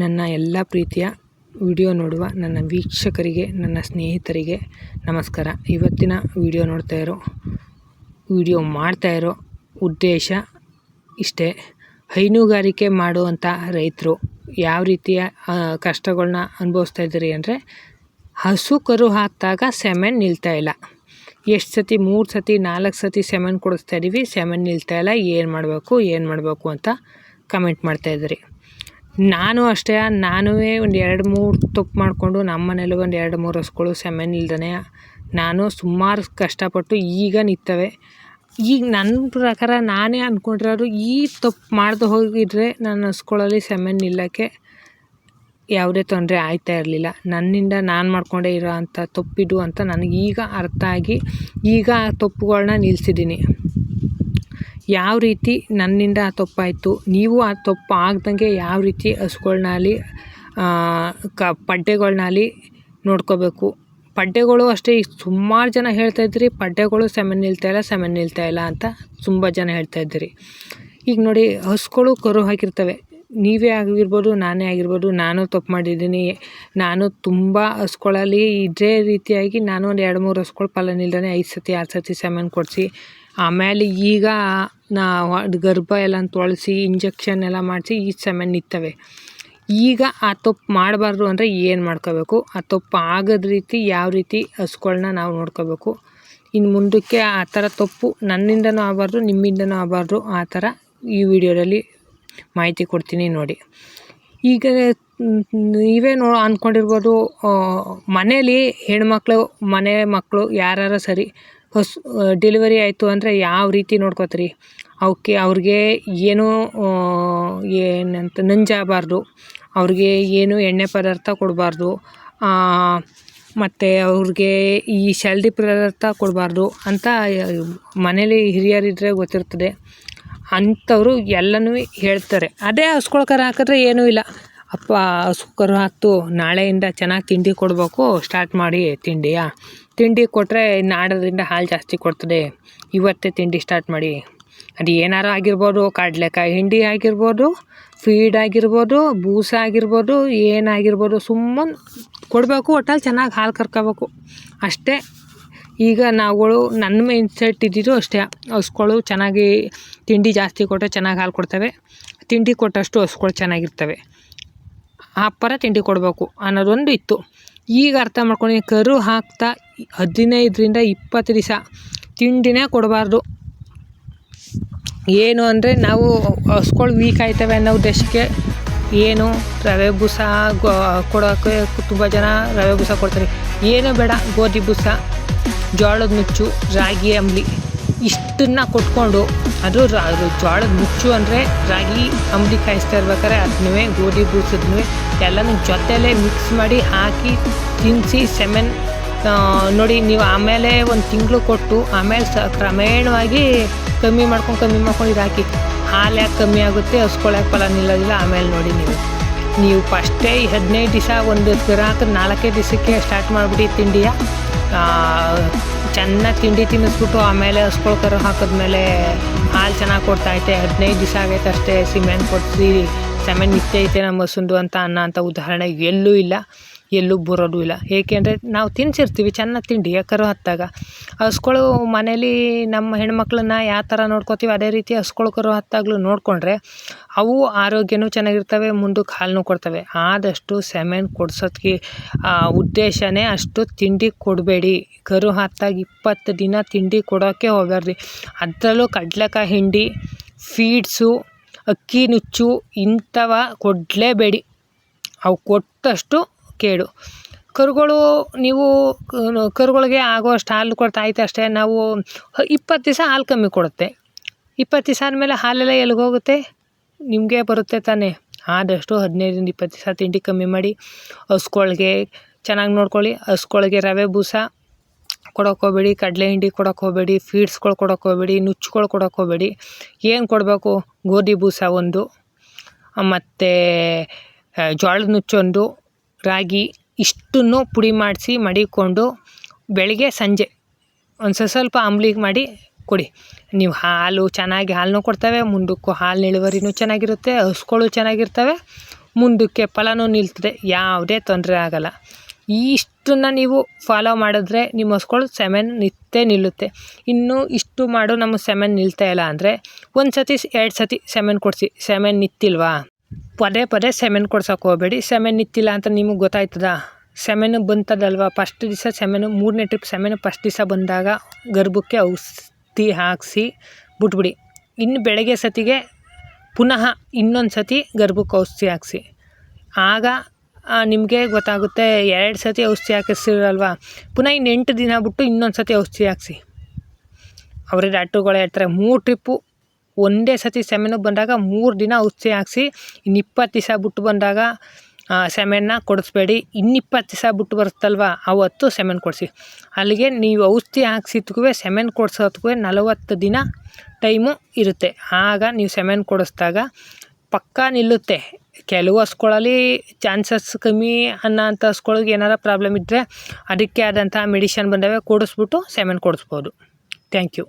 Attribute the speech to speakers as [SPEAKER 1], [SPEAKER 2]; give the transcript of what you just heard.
[SPEAKER 1] ನನ್ನ ಎಲ್ಲ ಪ್ರೀತಿಯ ವಿಡಿಯೋ ನೋಡುವ ನನ್ನ ವೀಕ್ಷಕರಿಗೆ, ನನ್ನ ಸ್ನೇಹಿತರಿಗೆ ನಮಸ್ಕಾರ. ಇವತ್ತಿನ ವಿಡಿಯೋ ನೋಡ್ತಾ ಇರೋ, ವಿಡಿಯೋ ಮಾಡ್ತಾ ಇರೋ ಉದ್ದೇಶ ಇಷ್ಟೇ. ಹೈನುಗಾರಿಕೆ ಮಾಡುವಂಥ ರೈತರು ಯಾವ ರೀತಿಯ ಕಷ್ಟಗಳನ್ನ ಅನುಭವಿಸ್ತಾ ಇದ್ದೀರಿ ಅಂದರೆ ಹಸು ಕರು ಹಾಕಿದಾಗ ಸೆಮೆನ್ ನಿಲ್ತಾ ಇಲ್ಲ. ಎಷ್ಟು ಸತಿ, ಮೂರು ಸತಿ, ನಾಲ್ಕು ಸತಿ ಸೆಮೆನ್ ಕೊಡಿಸ್ತಾ ಇದ್ದೀವಿ ಸೆಮೆನ್ ನಿಲ್ತಾ ಇಲ್ಲ. ಏನು ಮಾಡಬೇಕು ಏನು ಮಾಡಬೇಕು ಅಂತ ಕಮೆಂಟ್ ಮಾಡ್ತಾಯಿದ್ರಿ ನಾನು ಅಷ್ಟೇ ನಾನು ಒಂದು ಎರಡು ಮೂರು ತಪ್ಪು ಮಾಡಿಕೊಂಡು ನಮ್ಮ ಮನೇಲಿ ಒಂದು ಎರಡು ಮೂರು ಹಸುಗಳು ಸೆಮೆನ್ ಇಲ್ದೇ ನಾನು ಸುಮಾರು ಕಷ್ಟಪಟ್ಟು ಈಗ ನಿಂತವೆ. ಈಗ ನನ್ನ ಪ್ರಕಾರ ನಾನೇ ಅಂದ್ಕೊಂಡಿರೋರು ಈ ತಪ್ಪು ಮಾಡ್ದು ಹೋಗಿದ್ರೆ ನನ್ನ ಹಸುಗಳಲ್ಲಿ ಸೆಮೆನ್ ನಿಲ್ಲೋಕ್ಕೆ ಯಾವುದೇ ತೊಂದರೆ ಆಯ್ತಾ ಇರಲಿಲ್ಲ. ನನ್ನಿಂದ ನಾನು ಮಾಡಿಕೊಂಡೇ ಇರೋ ಅಂಥ ತಪ್ಪಿದು ಅಂತ ನನಗೀಗ ಅರ್ಥ ಆಗಿ ಈಗ ಆ ತಪ್ಪುಗಳನ್ನ ನಿಲ್ಲಿಸಿದ್ದೀನಿ ಯಾವ ರೀತಿ ನನ್ನಿಂದ ಆ ತಪ್ಪಾಯಿತು, ನೀವು ಆ ತಪ್ಪು ಆಗ್ದಂಗೆ ಯಾವ ರೀತಿ ಹಸುಗಳ್ನಾಗಲಿ ಕ ಪಡ್ಡೆಗಳ್ನಾಲಿ ನೋಡ್ಕೋಬೇಕು. ಪಡ್ಡೆಗಳು ಅಷ್ಟೇ ಈಗ ಸುಮಾರು ಜನ ಹೇಳ್ತಾಯಿದ್ರಿ ಪಡ್ಡೆಗಳು ಸೆಮನ್ ನಿಲ್ತಾಯಿಲ್ಲ ಸೆಮನ್ ನಿಲ್ತಾಯಿಲ್ಲ ಅಂತ ತುಂಬ ಜನ ಹೇಳ್ತಾ ಹೇಳ್ತಾಯಿದ್ರಿ ಈಗ ನೋಡಿ, ಹಸುಗಳು ಕರು ಹಾಕಿರ್ತವೆ. ನೀವೇ ಆಗಿರ್ಬೋದು, ನಾನೇ ಆಗಿರ್ಬೋದು, ನಾನು ತಪ್ಪು ಮಾಡಿದ್ದೀನಿ, ನಾನು ತುಂಬ ಹಸುಗಳಲ್ಲಿ ಇದೇ ರೀತಿಯಾಗಿ ನಾನು ಒಂದು ಎರಡು ಮೂರು ಹಸ್ಗಳು ಫಲ ನಿಲ್ದೇ ಐದು ಸತಿ, ಆರು ಸತಿ ಸೆಮೆನ್ ಕೊಡಿಸಿ ಆಮೇಲೆ ಈಗ ನಾ ಗರ್ಭ ಎಲ್ಲ ತೊಳೆಸಿ ಇಂಜೆಕ್ಷನ್ ಎಲ್ಲ ಮಾಡಿಸಿ ಈ ಸಮಯ ನಿಂತವೆ. ಈಗ ಆ ತಪ್ಪು ಮಾಡಬಾರ್ದು ಅಂದರೆ ಏನು ಮಾಡ್ಕೋಬೇಕು? ಆ ತಪ್ಪು ಆಗದ ರೀತಿ ಯಾವ ರೀತಿ ಹಸುಗಳ್ನ ನಾವು ನೋಡ್ಕೋಬೇಕು? ಇನ್ನು ಮುಂದಕ್ಕೆ ಆ ಥರ ತಪ್ಪು ನನ್ನಿಂದನೂ ಆಗಬಾರ್ದು, ನಿಮ್ಮಿಂದನೂ ಆಗಬಾರ್ದು, ಆ ಥರ ಈ ವಿಡಿಯೋದಲ್ಲಿ ಮಾಹಿತಿ ಕೊಡ್ತೀನಿ ನೋಡಿ. ಈಗ ನೀವೇ ನೋ ಅಂದ್ಕೊಂಡಿರ್ಬೋದು ಮನೇಲಿ ಹೆಣ್ಮಕ್ಳು, ಮನೆ ಮಕ್ಕಳು ಯಾರು ಸರಿ ಹೊಸ ಡೆಲಿವರಿ ಆಯಿತು ಅಂದರೆ ಯಾವ ರೀತಿ ನೋಡ್ಕೋತೀರಿ? ಅವಕ್ಕೆ, ಅವ್ರಿಗೆ ಏನೂ ಏನಂತ ನಂಜಾಗಬಾರ್ದು ಅವ್ರಿಗೆ ಏನು ಎಣ್ಣೆ ಪದಾರ್ಥ ಕೊಡಬಾರ್ದು. ಮತ್ತು ಅವ್ರಿಗೆ ಈ ಶಲ್ದಿ ಪದಾರ್ಥ ಕೊಡಬಾರ್ದು ಅಂತ ಮನೇಲಿ ಹಿರಿಯರಿದ್ದರೆ ಗೊತ್ತಿರ್ತದೆ. ಅಂಥವರು ಎಲ್ಲನೂ ಹೇಳ್ತಾರೆ. ಅದೇ ಹಸ್ಕೊಳ್ಕರ ಹಾಕಿದ್ರೆ ಏನೂ ಇಲ್ಲ. ಅಪ್ಪ ಹಸು ಕರು ಹಾಕ್ತು, ನಾಳೆಯಿಂದ ಚೆನ್ನಾಗಿ ತಿಂಡಿ ಕೊಡಬೇಕು ಸ್ಟಾರ್ಟ್ ಮಾಡಿ ತಿಂಡಿಯ? ತಿಂಡಿ ಕೊಟ್ಟರೆ ನಾಡೋದ್ರಿಂದ ಹಾಲು ಜಾಸ್ತಿ ಕೊಡ್ತದೆ. ಇವತ್ತೇ ತಿಂಡಿ ಸ್ಟಾರ್ಟ್ ಮಾಡಿ. ಅದು ಏನಾರು ಆಗಿರ್ಬೋದು, ಕಡಲೆಕಾಯಿ ಹಿಂಡಿ ಆಗಿರ್ಬೋದು ಫೀಡ್ ಆಗಿರ್ಬೋದು, ಬೂಸ ಆಗಿರ್ಬೋದು ಏನಾಗಿರ್ಬೋದು ಸುಮ್ಮನೆ ಕೊಡಬೇಕು ಒಟ್ಟಲ್ಲಿ ಚೆನ್ನಾಗಿ ಹಾಲು ಕರ್ಕೋಬೇಕು. ಅಷ್ಟೇ. ಈಗ ನಾವುಗಳು ನನ್ನ ಮೈಂಡ್ ಸೆಟ್ ಇದ್ದಿದ್ದು ಅಷ್ಟೇ. ಹಸುಗಳು ಚೆನ್ನಾಗಿ, ತಿಂಡಿ ಜಾಸ್ತಿ ಕೊಟ್ಟರೆ ಚೆನ್ನಾಗಿ ಹಾಲು ಕೊಡ್ತವೆ. ತಿಂಡಿ ಕೊಟ್ಟಷ್ಟು ಹಸುಗಳು ಚೆನ್ನಾಗಿರ್ತವೆ. ಅಪ್ಪರ ತಿಂಡಿ ಕೊಡಬೇಕು ಅನ್ನೋದೊಂದು ಇತ್ತು. ಈಗ ಅರ್ಥ ಮಾಡ್ಕೊಂಡು ಕರು ಹಾಕ್ತಾ ಹದಿನೈದರಿಂದ ಇಪ್ಪತ್ತು ದಿವಸ ತಿಂಡಿನೇ ಕೊಡಬಾರ್ದು. ಏನು ಅಂದರೆ ನಾವು ಹಸ್ಗಳು ವೀಕ್ ಆಯ್ತವೆ ಅನ್ನೋ ಉದ್ದೇಶಕ್ಕೆ ಏನು ರವೆ ಬೂಸ ಕೊಡೋಕ್ಕೆ ತುಂಬ ಜನ ರವೆ ಬೂಸ ಕೊಡ್ತಾರೆ. ಏನು ಬೇಡ, ಗೋಧಿ ಬೂಸ, ಜೋಳದ ಮುಚ್ಚು ರಾಗಿ ಅಂಬ್ಲಿ ಇಷ್ಟನ್ನ ಕೊಟ್ಕೊಂಡು ಅದು ಜೋಳದ ಮುಚ್ಚು ಅಂದರೆ ರಾಗಿ ಅಂಬಲಿ ಕಾಯಿಸ್ತಾ ಇರ್ಬೇಕಾದ್ರೆ ಅದನ್ನೇ ಗೋಧಿ ಬೂಸದ್ನೂ ಎಲ್ಲನೂ ಜೊತೆಯಲ್ಲೇ ಮಿಕ್ಸ್ ಮಾಡಿ ಹಾಕಿ ತಿನ್ನಿಸಿ ಸೆಮೆನ್ ನೋಡಿ ನೀವು ಆಮೇಲೆ ಒಂದು ತಿಂಗಳು ಕೊಟ್ಟು ಆಮೇಲೆ ಸ ಕ್ರಮೇಣವಾಗಿ ಕಮ್ಮಿ ಮಾಡ್ಕೊಂಡು ಕಮ್ಮಿ ಮಾಡ್ಕೊಂಡು ಇದು ಹಾಕಿ. ಹಾಲು ಯಾಕೆ ಕಮ್ಮಿ ಆಗುತ್ತೆ ಹಸ್ಕೊಳಕ್ಕೆ ಫಲ ನಿಲ್ಲೋದಿಲ್ಲ ಆಮೇಲೆ ನೋಡಿ ನೀವು. ನೀವು ಫಸ್ಟೇ ಹದಿನೈದು ದಿವಸ ಒಂದು ಗ್ರಾಹಕ ನಾಲ್ಕೇ ದಿವಸಕ್ಕೆ ಸ್ಟಾರ್ಟ್ ಮಾಡಿಬಿಡಿ ತಿಂಡಿಯ. ಚೆನ್ನಾಗಿ ತಿಂಡಿ ತಿನ್ನಿಸ್ಬಿಟ್ಟು ಆಮೇಲೆ ಹಸ್ಕೊಳ್ ಕರು ಹಾಕಿದ್ಮೇಲೆ ಹಾಲು ಚೆನ್ನಾಗಿ ಕೊಡ್ತಾಯಿತ್ತೆ ಹದಿನೈದು ದಿವಸ ಆಗೈತೆ ಅಷ್ಟೇ, ಸಿಮೆಂಟ್ ಕೊಡಿಸಿ. ಸೆಮೆನ್ ಐತೆ, ನಮ್ಮ ಹಸುಂದು ಅಂತ ಅನ್ನ ಅಂತ ಉದಾಹರಣೆ ಎಲ್ಲೂ ಇಲ್ಲ, ಎಲ್ಲೂ ಬರೋದು ಇಲ್ಲ. ಏಕೆಂದರೆ ನಾವು ತಿನ್ಸಿರ್ತೀವಿ, ಚೆನ್ನಾಗಿ ತಿಂಡಿ ಕರು ಹತ್ತಾಗ. ಹಸ್ಗಳು ಮನೇಲಿ ನಮ್ಮ ಹೆಣ್ಮಕ್ಳನ್ನ ಯಾವ ಥರ ನೋಡ್ಕೋತೀವಿ, ಅದೇ ರೀತಿ ಹಸ್ಗಳು ಕರು ಹತ್ತಾಗಲೂ ನೋಡಿಕೊಂಡ್ರೆ ಅವು ಆರೋಗ್ಯನೂ ಚೆನ್ನಾಗಿರ್ತವೆ, ಮುಂದಕ್ಕೆ ಹಾಲನ್ನು ಕೊಡ್ತವೆ. ಆದಷ್ಟು ಸೆಮೆನ್ ಕೊಡ್ಸೋದಕ್ಕೆ ಉದ್ದೇಶನೇ ಅಷ್ಟು ತಿಂಡಿ ಕೊಡಬೇಡಿ. ಕರು ಹತ್ತಾಗ ಇಪ್ಪತ್ತು ದಿನ ತಿಂಡಿ ಕೊಡೋಕ್ಕೆ ಹೋಗ್ಬಾರ್ದು. ಅದರಲ್ಲೂ ಕಡ್ಲೆಕಾಯಿ ಹಿಂಡಿ ಫೀಡ್ಸು ಅಕ್ಕಿ ನುಚ್ಚು ಇಂಥವ ಕೊಡಲೇಬೇಡಿ ಅವು ಕೊಟ್ಟಷ್ಟು ಕೇಡು. ಕರುಗಳು ನೀವು ಕರುಗಳಿಗೆ ಆಗುವಷ್ಟು ಹಾಲು ಕೊಡ್ತಾ ಐತೆ ಅಷ್ಟೇ. ನಾವು ಇಪ್ಪತ್ತು ದಿವಸ ಹಾಲು ಕಮ್ಮಿ ಕೊಡುತ್ತೆ. ಇಪ್ಪತ್ತು ದಿವಸ ಆದಮೇಲೆ ಹಾಲೆಲ್ಲ ಎಲ್ಲಿಗೆ ಹೋಗುತ್ತೆ? ನಿಮಗೆ ಬರುತ್ತೆ ತಾನೇ. ಆದಷ್ಟು ಹದಿನೈದರಿಂದ ಇಪ್ಪತ್ತು ದಿವಸ ತಿಂಡಿ ಕಮ್ಮಿ ಮಾಡಿ. ಹಸ್ಕೊಳ್ಗೆ ಚೆನ್ನಾಗಿ ನೋಡ್ಕೊಳ್ಳಿ. ಹಸ್ಕೊಳ್ಗೆ ರವೆ ಬೂಸ. ಕೊಡೋಕೆ ಹೋಗ್ಬೇಡಿ, ಕಡಲೆ ಹಿಂಡಿ ಕೊಡೋಕೆ ಹೋಗಬೇಡಿ ಫೀಡ್ಸ್ಗಳು ಕೊಡೋಕೆ ಹೋಗಬೇಡಿ, ನುಚ್ಚುಗಳು ಕೊಡೋಕೆ ಹೋಗಬೇಡಿ. ಏನು ಕೊಡಬೇಕು? ಗೋಧಿ ಬೂಸ ಒಂದು, ಮತ್ತು ಜೋಳದ ನುಚ್ಚೊಂದು, ರಾಗಿ ಇಷ್ಟನ್ನು ಪುಡಿ ಮಾಡಿಸಿ ಮಡಿಕೊಂಡು ಬೆಳಗ್ಗೆ, ಸಂಜೆ ಒಂದು ಸ್ವಲ್ಪ ಅಂಬ್ಲಿಗೆ ಮಾಡಿ ಕೊಡಿ. ನೀವು ಹಾಲು, ಚೆನ್ನಾಗಿ ಹಾಲನ್ನು ಕೊಡ್ತವೆ, ಮುಂದಕ್ಕೂ ಹಾಲು ಇಳುವರಿನೂ ಚೆನ್ನಾಗಿರುತ್ತೆ ಹಸುಗಳು ಚೆನ್ನಾಗಿರ್ತವೆ, ಮುಂದಕ್ಕೆ ಫಲನೂ ನಿಲ್ತದೆ, ಯಾವುದೇ ತೊಂದರೆ ಆಗಲ್ಲ. ಇಷ್ಟನ್ನು ನೀವು ಫಾಲೋ ಮಾಡಿದ್ರೆ ನಿಮ್ಮ ಹಸುಗಳು ಸೆಮೆನ್ ನಿತ್ತೇ ನಿಲ್ಲುತ್ತೆ. ಇನ್ನು ಇಷ್ಟು ಮಾಡು, ನಮ್ಮ ಸೆಮೆನ್ ನಿಲ್ತಾ ಇಲ್ಲ ಅಂದರೆ ಒಂದು ಸತಿ ಎರಡು ಸತಿ ಸೆಮೆನ್ ಕೊಡಿಸಿ. ಸೆಮೆನ್ ನಿತ್ತಿಲ್ವಾ? ಪದೇ ಪದೇ ಸೆಮೆನ್ ಕೊಡ್ಸೋಕೆ ಹೋಗಬೇಡಿ. ಸೆಮೆನ್ ನಿತ್ತಿಲ್ಲ ಅಂತ ನಿಮಗೆ ಗೊತ್ತಾಯ್ತದ? ಸೆಮೆನು ಬಂತದಲ್ವ? ಫಸ್ಟ್ ದಿವಸ ಸೆಮೆನು ಮೂರನೇ ಟ್ರಿಪ್ ಸೆಮೆನು ಫಸ್ಟ್ ದಿವಸ ಬಂದಾಗ ಗರ್ಭಕ್ಕೆ ಔಷಧಿ ಹಾಕಿಸಿ ಬಿಟ್ಬಿಡಿ. ಇನ್ನು ಬೆಳಗ್ಗೆ ಸತಿಗೆ ಪುನಃ ಇನ್ನೊಂದು ಸತಿ ಗರ್ಭಕ್ಕೆ ಔಷಧಿ ಹಾಕಿಸಿ. ಆಗ ನಿಮಗೆ ಗೊತ್ತಾಗುತ್ತೆ, ಎರಡು ಸತಿ ಔಷಧಿ ಹಾಕಿಸಿರಲ್ವಾ ಪುನಃ ಇನ್ನು ಎಂಟು ದಿನ ಬಿಟ್ಟು ಇನ್ನೊಂದು ಸತಿ ಔಷಧಿ ಹಾಕಿಸಿ. ಅವರೇ ಡಾಕ್ಟ್ರುಗಳು ಹೇಳ್ತಾರೆ, ಮೂರು ಟ್ರಿಪ್ಪು, ಒಂದೇ ಸತಿ ಸೆಮೆನು ಬಂದಾಗ ಮೂರು ದಿನ ಔಷಧಿ ಹಾಕಿಸಿ ಇನ್ನು ಇಪ್ಪತ್ತು ದಿವಸ ಬಿಟ್ಟು ಬಂದಾಗ ಸೆಮೆನ್ನ ಕೊಡಿಸ್ಬೇಡಿ. ಇನ್ನಿಪ್ಪತ್ತು ದಿವಸ ಬಿಟ್ಟು ಬರುತ್ತಲ್ವ, ಅವತ್ತು ಸೆಮೆನ್ ಕೊಡಿಸಿ. ಅಲ್ಲಿಗೆ ನೀವು ಔಷಧಿ ಹಾಕ್ಸಿದ್ಕೂ ಸೆಮೆನ್ ಕೊಡಿಸೋದ್ಕೂ ನಲವತ್ತು ದಿನ ಟೈಮು ಇರುತ್ತೆ. ಆಗ ನೀವು ಸೆಮೆನ್ ಕೊಡಿಸ್ದಾಗ ಪಕ್ಕಾ ನಿಲ್ಲುತ್ತೆ. ಕೆಲವು ಹಸ್ಗಳಲ್ಲಿ ಚಾನ್ಸಸ್ ಕಮ್ಮಿ ಅನ್ನೋ ಅಂಥ ಹಸ್ಗಳಿಗೆ ಏನಾರ ಪ್ರಾಬ್ಲಮ್ ಇದ್ದರೆ ಅದಕ್ಕೆ ಆದಂಥ ಮೆಡಿಷನ್ ಬಂದವೆ, ಕೊಡಿಸ್ಬಿಟ್ಟು ಸೆಮೆನ್ ಕೊಡಿಸ್ಬೋದು. Thank you